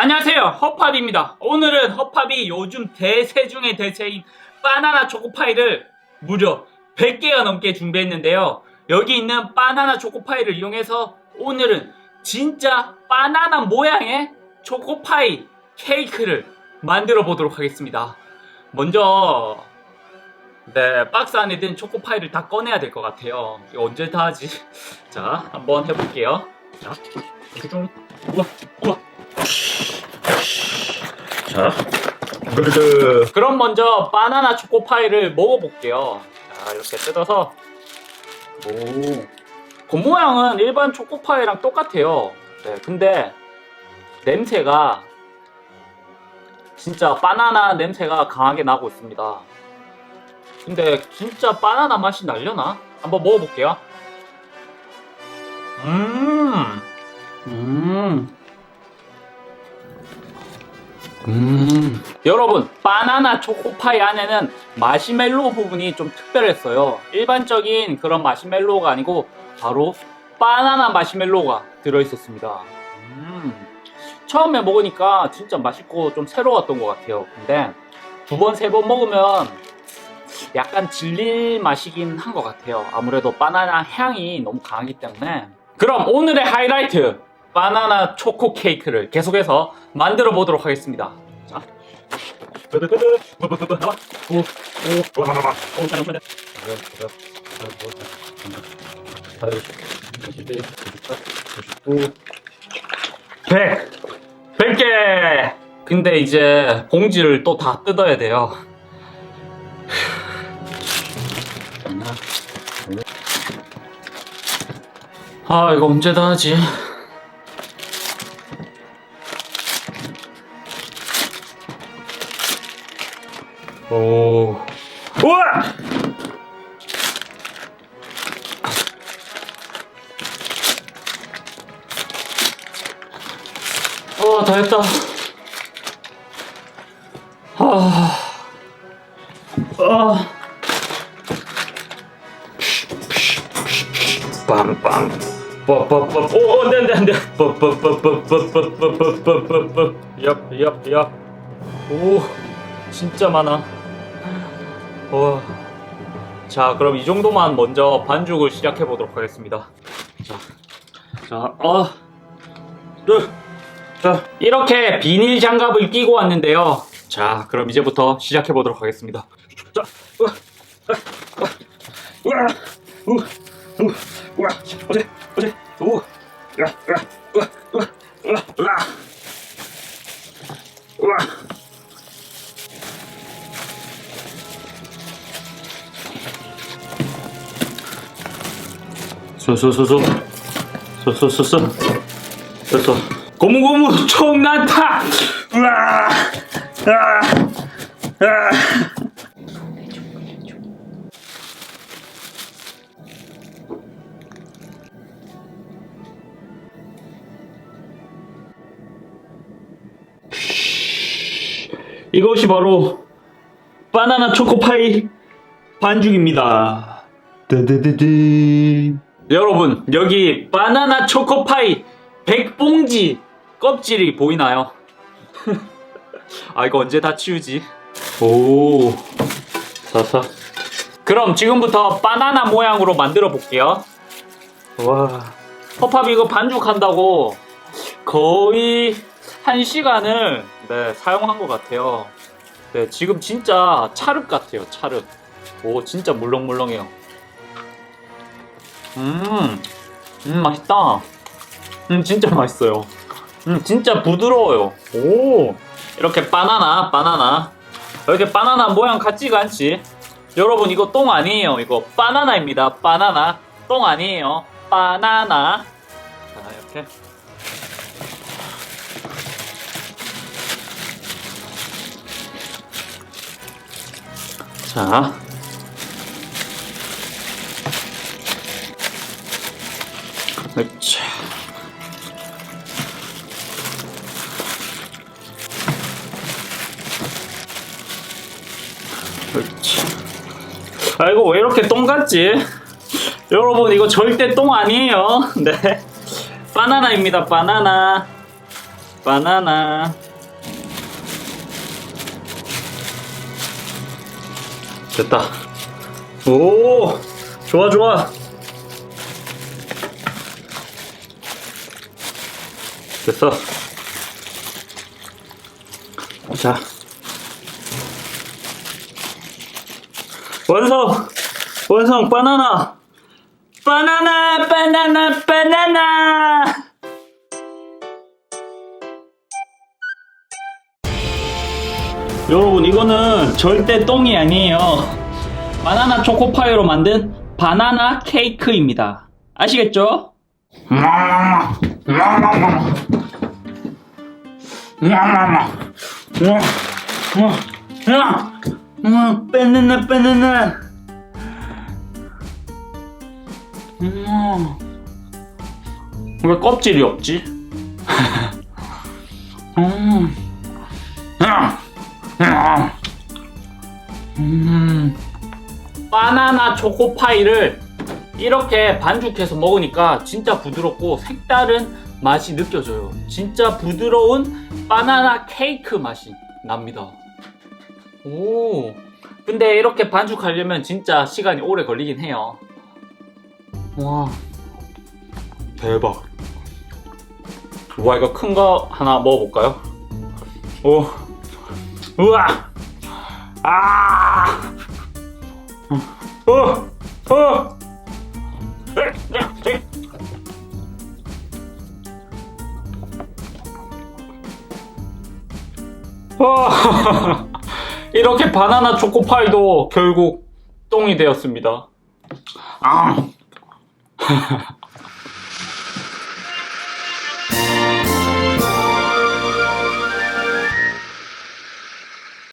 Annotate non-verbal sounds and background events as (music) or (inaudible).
안녕하세요. 허팝입니다. 오늘은 허팝이 요즘 대세 중의 대세인 바나나 초코파이를 무려 100개가 넘게 준비했는데요. 여기 있는 바나나 초코파이를 이용해서 오늘은 진짜 바나나 모양의 초코파이 케이크를 만들어 보도록 하겠습니다. 먼저 네 박스 안에 든 초코파이를 다 꺼내야 될 것 같아요. 이거 언제 다 하지? (laughs) 자 한번 해볼게요. 자 이렇게 좀 우와 우와 자, 그르드. 그럼 먼저 바나나 초코 파이를 먹어볼게요. 자, 이렇게 뜯어서. 오. 겉모양은 일반 초코파이랑 똑같아요. 네, 근데 냄새가 진짜 바나나 냄새가 강하게 나고 있습니다. 근데 진짜 바나나 맛이 날려나? 한번 먹어볼게요. 음, 음. 음. 여러분, 바나나 초코파이 안에는 마시멜로 부분이 좀 특별했어요. 일반적인 그런 마시멜로가 아니고 바로 바나나 마시멜로가 들어있었습니다. 음. 처음에 먹으니까 진짜 맛있고 좀 새로웠던 것 같아요. 근데 두 번, 세 번 먹으면 약간 질릴 맛이긴 한 것 같아요. 아무래도 바나나 향이 너무 강하기 때문에. 그럼 오늘의 하이라이트! 바나나 초코 케이크를 계속해서 만들어 보도록 하겠습니다. 자. 백! 100개! 근데 이제 봉지를 또 다 뜯어야 돼요. 아, 이거 언제 다 하지? 오. 우와! 어, 다 했다. 아. 아. 빵빵. 뽀뽀뽀. 오, 안 돼, 안 돼, 안 돼. 뽀뽀뽀뽀뽀뽀뽀뽀뽀뽀뽀. 얍, 얍, 얍. 오. 진짜 많아. 와. 자, 그럼 이 정도만 먼저 반죽을 시작해 보도록 하겠습니다. 자, 자, 어, 둘, 자, 이렇게 비닐 장갑을 끼고 왔는데요. 자, 그럼 이제부터 시작해 보도록 하겠습니다. 자, 우와, 우와, 우와, 우와, 우와, 어제, 어제, 우, 우와, 우와, 우와, 우와, 소소소소 소소소소 소소 고무고무 총난타! 으아 이것이 바로 바나나 초코파이 반죽입니다. 뜨뜨뜨뜨. 여러분 여기 바나나 초코파이 100봉지 껍질이 보이나요? (laughs) 아 이거 언제 다 치우지? 오 사사 그럼 지금부터 바나나 모양으로 만들어 볼게요. 와. 허팝 이거 반죽한다고 거의 한 시간을 네, 사용한 것 같아요. 네 지금 진짜 찰흙 같아요 찰흙. 오 진짜 물렁물렁해요 음, 음 맛있다. 음 진짜 맛있어요. 음 진짜 부드러워요. 오 이렇게 바나나 바나나 이렇게 바나나 모양 같지가 않지? 여러분 이거 똥 아니에요. 이거 바나나입니다. 바나나 똥 아니에요. 바나나 자 이렇게 자 그렇죠. 그렇지. 아이고 왜 이렇게 똥 같지? 여러분 이거 절대 똥 아니에요. (laughs) 네. 바나나입니다. 바나나. 바나나. 됐다. 오, 좋아, 좋아. 됐어. 자. 완성! 완성! 바나나! 바나나! 바나나! 바나나! 여러분 이거는 절대 똥이 아니에요 바나나 초코파이로 만든 바나나 케이크입니다 아시겠죠? 바나나 바나나 음. 왜 껍질이 없지? 바나나 초코파이를 이렇게 반죽해서 먹으니까 진짜 부드럽고 색다른 맛이 느껴져요. 진짜 부드러운 바나나 케이크 맛이 납니다. 오. 근데 이렇게 반죽하려면 진짜 시간이 오래 걸리긴 해요. 와. 대박. 와, 이거 큰 거 하나 먹어볼까요? 오. 우와! 아! 어! 어! (laughs) 이렇게 바나나 초코파이도 결국 똥이 되었습니다. 아! (laughs)